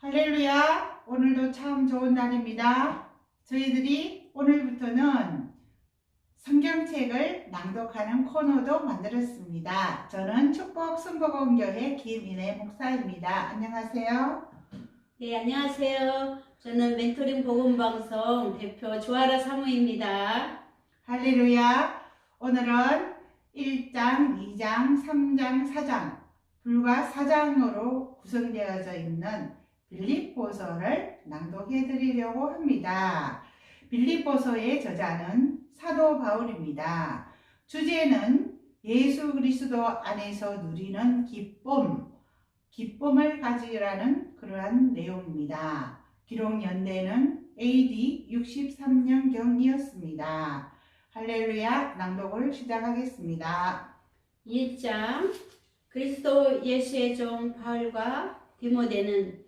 할렐루야! 오늘도 참 좋은 날입니다. 저희들이 오늘부터는 성경책을 낭독하는 코너도 만들었습니다. 저는 축복 순복음교회 김인혜 목사입니다. 안녕하세요. 네, 안녕하세요. 저는 멘토링 복음방송 대표 조아라 사무입니다. 할렐루야! 오늘은 1장, 2장, 3장, 4장, 불과 4장으로 구성되어져 있는 빌립보서를 낭독해 드리려고 합니다. 빌립보서의 저자는 사도 바울입니다. 주제는 예수 그리스도 안에서 누리는 기쁨, 기쁨을 가지라는 그러한 내용입니다. 기록 연대는 AD 63년경이었습니다. 할렐루야 낭독을 시작하겠습니다. 1장 그리스도 예수의 종 바울과 디모데는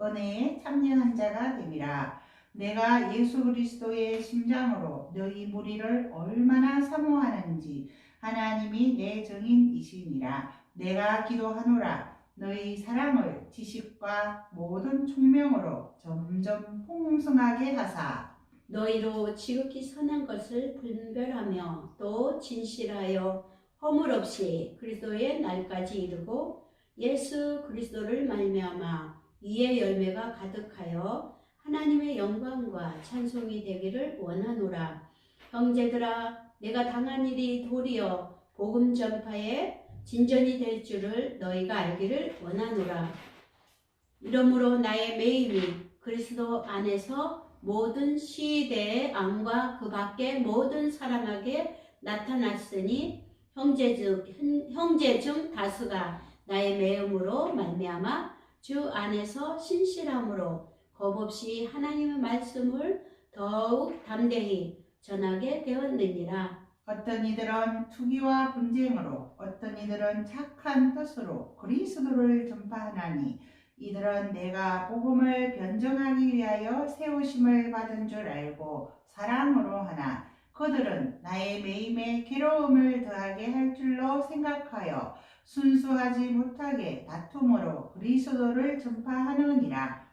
은혜에 참여한 자가 됨이라. 내가 예수 그리스도의 심장으로 너희 무리를 얼마나 사모하는지 하나님이 내 증인이시니라. 내가 기도하노라. 너희 사랑을 지식과 모든 총명으로 점점 풍성하게 하사. 너희로 지극히 선한 것을 분별하며 또 진실하여 허물 없이 그리스도의 날까지 이르고 예수 그리스도를 말미암아 이의 열매가 가득하여 하나님의 영광과 찬송이 되기를 원하노라. 형제들아 내가 당한 일이 도리어 복음 전파에 진전이 될 줄을 너희가 알기를 원하노라. 이러므로 나의 매임이 그리스도 안에서 모든 시대의 암과 그 밖의 모든 사람에게 나타났으니 형제 중 형제 중 다수가 나의 매음으로 말미암아 주 안에서 신실함으로 겁없이 하나님의 말씀을 더욱 담대히 전하게 되었느니라. 어떤 이들은 투기와 분쟁으로 어떤 이들은 착한 뜻으로 그리스도를 전파하나니 이들은 내가 복음을 변정하기 위하여 세우심을 받은 줄 알고 사랑으로 하나 그들은 나의 매임에 괴로움을 더하게 할 줄로 생각하여 순수하지 못하게 다툼으로 그리스도를 전파하느니라.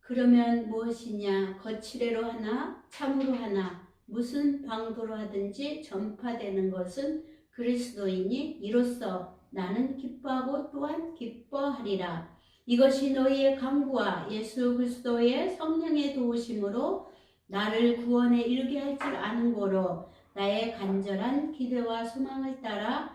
그러면 무엇이냐? 거칠애로 하나? 참으로 하나? 무슨 방도로 하든지 전파되는 것은 그리스도이니 이로써 나는 기뻐하고 또한 기뻐하리라. 이것이 너희의 강구와 예수 그리스도의 성령의 도우심으로 나를 구원에 이르게 할 줄 아는 거로 나의 간절한 기대와 소망을 따라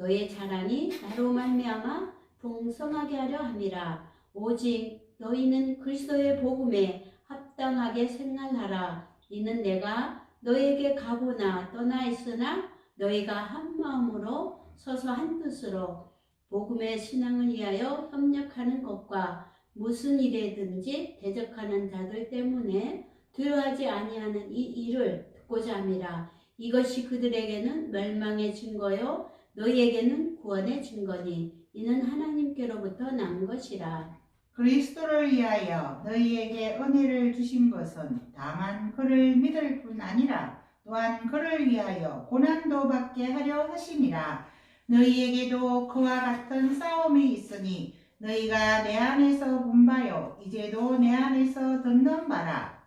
너의 자랑이 나로 말미암아 풍성하게 하려 함이라 오직 너희는 그리스도의 복음에 합당 합당하게 생활하라. 이는 내가 너에게 가고나 떠나 있으나 너희가 한 마음으로 서서 한 뜻으로 복음의 신앙을 위하여 협력하는 것과 무슨 일에든지 대적하는 자들 때문에 두려워하지 아니하는 이 일을 듣고자 함이라. 이것이 그들에게는 멸망의 증거요 너희에게는 구원의 증거니 이는 하나님께로부터 난 것이라. 그리스도를 위하여 너희에게 은혜를 주신 것은 다만 그를 믿을 뿐 아니라 또한 그를 위하여 고난도 받게 하려 하심이라. 너희에게도 그와 같은 싸움이 있으니 너희가 내 안에서 본 바요 이제도 내 안에서 듣는 바라.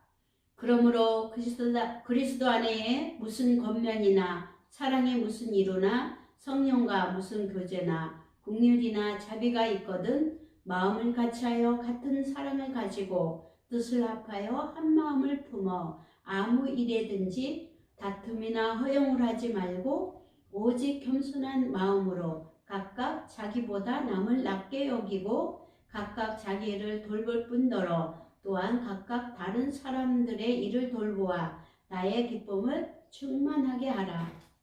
그러므로 그리스도, 그리스도 안에 무슨 권면이나 사랑의 무슨 이루나 성령과 무슨 교제나 국률이나 자비가 있거든 마음을 같이하여 같은 사랑을 가지고 뜻을 합하여 한 마음을 품어 아무 일에든지 다툼이나 허용을 하지 말고 오직 겸손한 마음으로 각각 자기보다 남을 낮게 여기고 각각 자기를 돌볼 뿐더러 또한 각각 다른 사람들의 일을 돌보아 나의 기쁨을 충만하게 하라.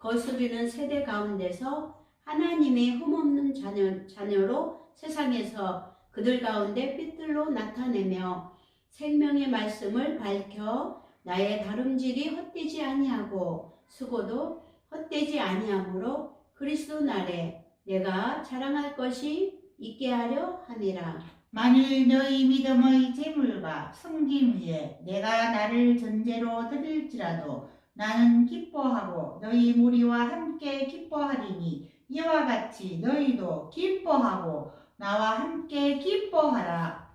거스르는 세대 가운데서 하나님의 흠없는 자녀, 자녀로 세상에서 그들 가운데 삐뚤로 나타내며 생명의 말씀을 밝혀 나의 다름질이 헛되지 아니하고 수고도 헛되지 아니하므로 그리스도 날에 내가 자랑할 것이 있게 하려 함이라. 만일 너희 믿음의 재물과 섬김 위에 내가 나를 전제로 드릴지라도 나는 기뻐하고 너희 무리와 함께 기뻐하리니 이와 같이 너희도 기뻐하고 나와 함께 기뻐하라.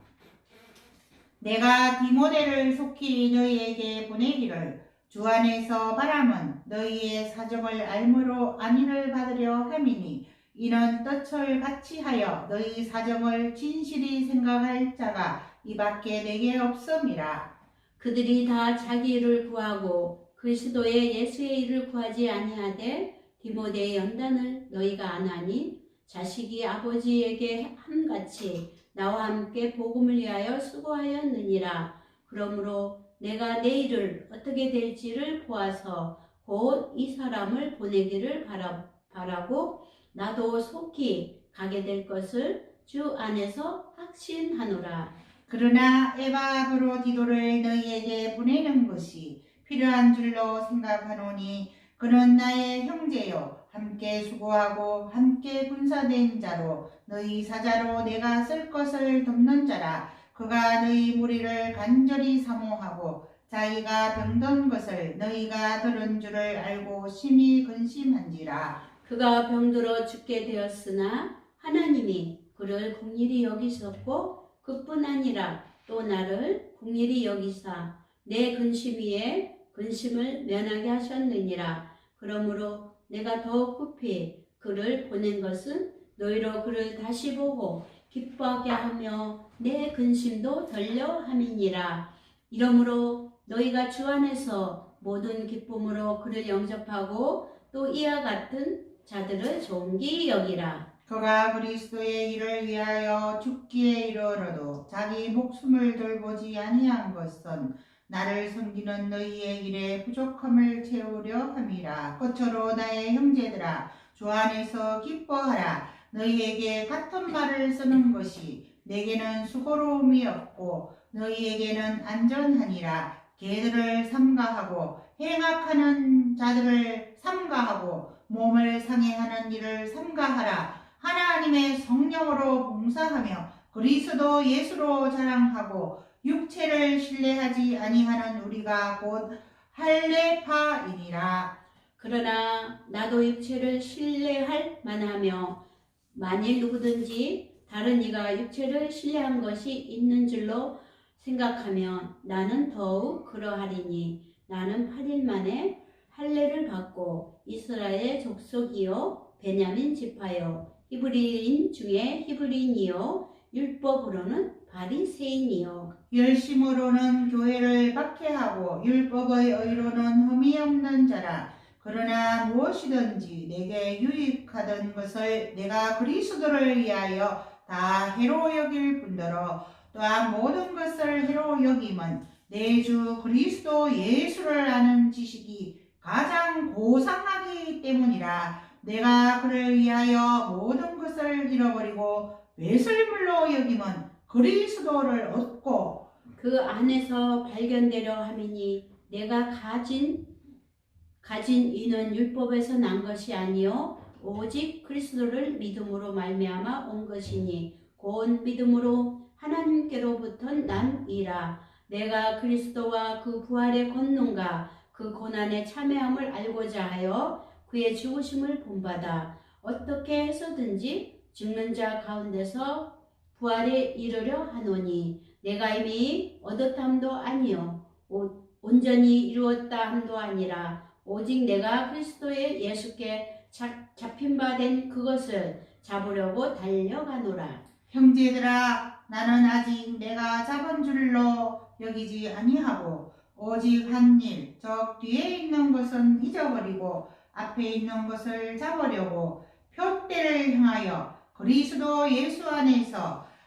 내가 디모데를 속히 너희에게 보내기를 주 안에서 바람은 너희의 사정을 알므로 안위를 받으려 함이니 이는 뜻을 같이 하여 너희 사정을 진실히 생각할 자가 이밖에 내게 없음이라. 그들이 다 자기 일을 구하고 그리스도의 예수의 일을 구하지 아니하되 디모데의 연단을 너희가 안 하니 자식이 아버지에게 함같이 나와 함께 복음을 위하여 수고하였느니라. 그러므로 내가 내 일을 어떻게 될지를 보아서 곧 이 사람을 보내기를 바라, 바라고 나도 속히 가게 될 것을 주 안에서 확신하노라. 그러나 에바브로 디도를 너희에게 보내는 것이 필요한 줄로 생각하노니 그는 나의 형제요 함께 수고하고 함께 군사된 자로 너희 사자로 내가 쓸 것을 돕는 자라. 그가 너희 무리를 간절히 사모하고 자기가 병든 것을 너희가 들은 줄을 알고 심히 근심한지라. 그가 병들어 죽게 되었으나 하나님이 그를 궁일이 여기셨고 그뿐 아니라 또 나를 궁일이 여기사 내 근심 위에 근심을 면하게 하셨느니라. 그러므로 내가 더욱 급히 그를 보낸 것은 너희로 그를 다시 보고 기뻐하게 하며 내 근심도 덜려 함이니라. 이러므로 너희가 주 안에서 모든 기쁨으로 그를 영접하고 또 이와 같은 자들을 존귀 여기라. 그가 그리스도의 일을 위하여 죽기에 이르러도 자기 목숨을 돌보지 아니한 것은 나를 섬기는 너희의 일에 부족함을 채우려 함이라. 끝으로 나의 형제들아 주 안에서 기뻐하라. 너희에게 같은 말을 쓰는 것이 내게는 수고로움이 없고 너희에게는 안전하니라. 개들을 삼가하고 행악하는 자들을 삼가하고 몸을 상해하는 일을 삼가하라. 하나님의 성령으로 봉사하며 그리스도 예수로 자랑하고 육체를 신뢰하지 아니하는 우리가 곧 할례파이니라. 그러나 나도 육체를 신뢰할 만하며 만일 누구든지 다른 이가 육체를 신뢰한 것이 있는 줄로 생각하면 나는 더욱 그러하리니 나는 8일 만에 할례를 받고 이스라엘 족속이요 베냐민 지파요 히브리인 중에 히브리인이요 율법으로는 바리새인이요 열심으로는 교회를 박해하고 율법의 의로는 흠이 없는 자라. 그러나 무엇이든지 내게 유익하던 것을 내가 그리스도를 위하여 다 해로 여길 뿐더러 또한 모든 것을 해로 여김은 내 주 그리스도 예수를 아는 지식이 가장 고상하기 때문이라 내가 그를 위하여 모든 것을 잃어버리고 배설물로 여김은 그리스도를 얻고 그 안에서 발견되려 함이니 내가 가진 가진 이는 율법에서 난 것이 아니요 오직 그리스도를 믿음으로 말미암아 온 것이니 곧 믿음으로 하나님께로부터 난 이라. 내가 그리스도와 그 부활의 권능과 그 고난의 참여함을 알고자 하여 그의 죽으심을 본받아 어떻게 해서든지 죽는 자 가운데서 부활에 이르려 하노니 내가 이미 얻었함도 아니요. 오- 온전히 이루었다 함도 아니라 오직 내가 그리스도의 예수께 자- 잡힌 바 된 그것을 잡으려고 달려가노라. 형제들아 나는 아직 내가 잡은 줄로 여기지 아니하고 오직 한 일, 저 뒤에 있는 것은 잊어버리고 앞에 있는 것을 잡으려고 표대를 향하여 그리스도 예수 안에서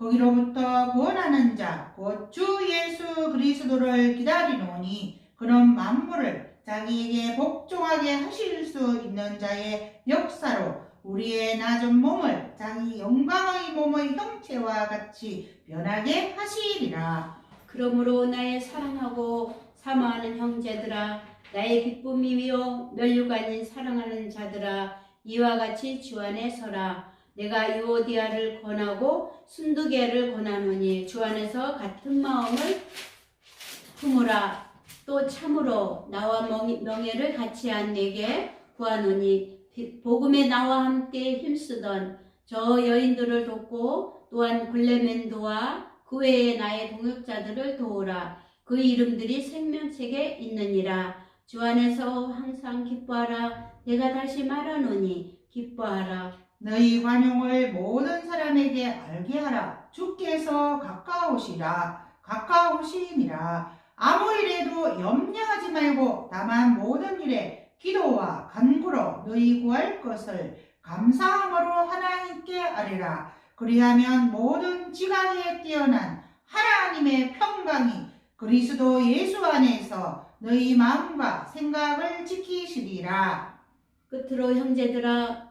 거기로부터 구원하는 자 곧 주 예수 그리스도를 기다리노니 그런 만물을 자기에게 복종하게 하실 수 있는 자의 역사로 우리의 낮은 몸을 자기 영광의 몸의 형체와 같이 변하게 하시리라. 그러므로 나의 사랑하고 사모하는 형제들아 나의 기쁨이며 멸류관인 사랑하는 자들아 이와 같이 주 안에 서라 내가 유오디아를 권하고 순두개를 권하노니 주 안에서 같은 마음을 품으라 또 참으로 나와 명- 명예를 같이 한 내게 구하노니 비- 복음에 나와 함께 힘쓰던 저 여인들을 돕고 또한 글레멘도와 그 외에 나의 동역자들을 도우라. 그 이름들이 생명책에 있느니라. 주 안에서 항상 기뻐하라. 내가 다시 말하노니 기뻐하라. 너희 관용을 모든 사람에게 알게 하라. 주께서 가까우시라. 가까우시니라. 아무 일에도 염려하지 말고 다만 모든 일에 기도와 간구로 너희 구할 것을 감사함으로 하나님께 아뢰라. 그리하면 모든 지각에 뛰어난 하나님의 평강이 그리스도 예수 안에서 너희 마음과 생각을 지키시리라. 끝으로 형제들아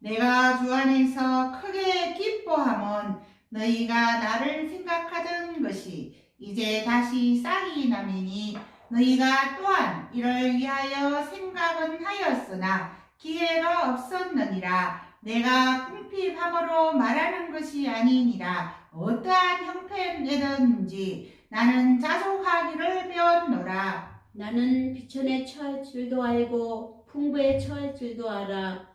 내가 주 안에서 크게 기뻐함은 너희가 나를 생각하던 것이 이제 다시 싹이 나매니 너희가 또한 이를 위하여 생각은 하였으나 기회가 없었느니라. 내가 궁핍함으로 말하는 것이 아니니라. 어떠한 형편이든지 나는 자족하기를 배웠노라. 나는 비천에 처할 줄도 알고 풍부에 처할 줄도 알아. 무-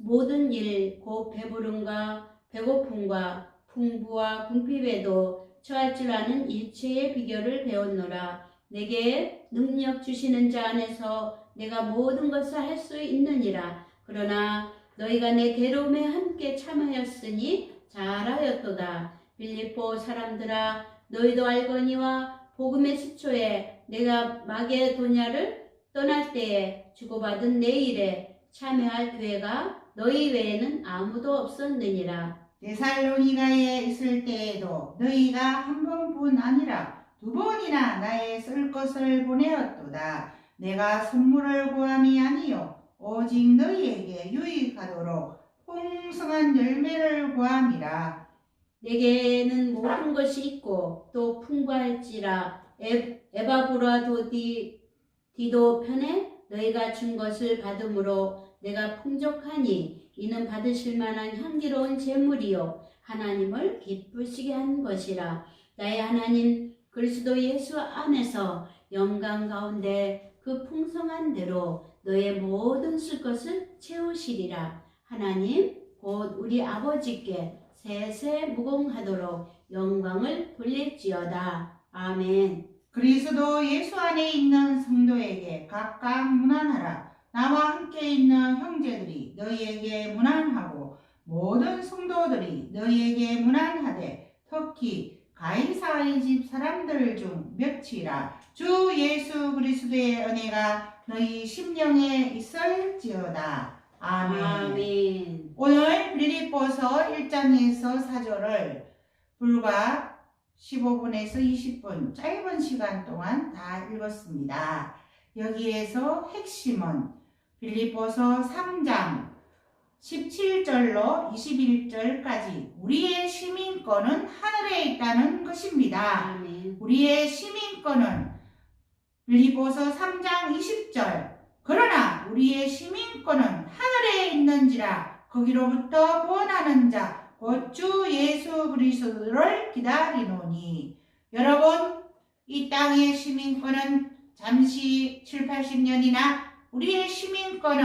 모든 일 곧 배부름과 배고픔과 풍부와 궁핍에도 처할 줄 아는 일체의 비결을 배웠노라. 내게 능력 주시는 자 안에서 내가 모든 것을 할 수 있느니라. 그러나 너희가 내 괴로움에 함께 참하였으니 잘하였도다. 빌립보 사람들아 너희도 알거니와 복음의 시초에 내가 마게도냐를 떠날 때에 주고받은 내 일에 참여할 교회가 너희 외에는 아무도 없었느니라. 데살로니가에 있을 때에도 너희가 한 번뿐 아니라 두 번이나 나의 쓸 것을 보내었도다. 내가 선물을 구함이 아니요 오직 너희에게 유익하도록 풍성한 열매를 구함이라. 내게는 모든 것이 있고 또 풍부할지라 에, 에바브라 도디 디도 편에 너희가 준 것을 받음으로 내가 풍족하니 이는 받으실 만한 향기로운 제물이요. 하나님을 기쁘시게 한 것이라. 나의 하나님 그리스도 예수 안에서 영광 가운데 그 풍성한 대로 너의 모든 쓸 것을 채우시리라. 하나님 곧 우리 아버지께 세세 무공하도록 영광을 돌릴지어다. 아멘 그리스도 예수 안에 있는 성도에게 각각 문안하라. 나와 함께 있는 형제들이 너희에게 문안하고 모든 성도들이 너희에게 문안하되 특히 가이사의 집 사람들 중 몇이라 주 예수 그리스도의 은혜가 너희 심령에 있을지어다. 아멘. 아멘 오늘 빌립보서 1장에서 4절을 불과 15분에서 20분 짧은 시간 동안 다 읽었습니다. 여기에서 핵심은 빌립보서 3장 17절로 21절까지 우리의 시민권은 하늘에 있다는 것입니다. 아멘 우리의 시민권은 빌리보서 3장 20절 그러나 우리의 시민권은 하늘에 있는지라 거기로부터 구원하는 자 곧주 예수 그리스도를 기다리노니? 여러분 이 땅의 시민권은 잠시 7, 80년이나 우리의 시민권은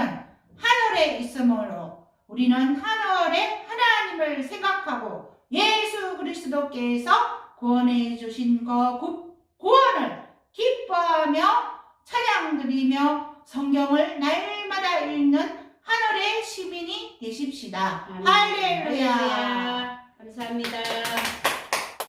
하늘에 있으므로 우리는 하늘의 하나님을 생각하고 예수 그리스도께서 구원해 주신 그 구- 구원을 기뻐하며 찬양 드리며 성경을 날마다 읽는 하늘의 시민이 되십시다. 아멘. 할렐루야. 감사합니다.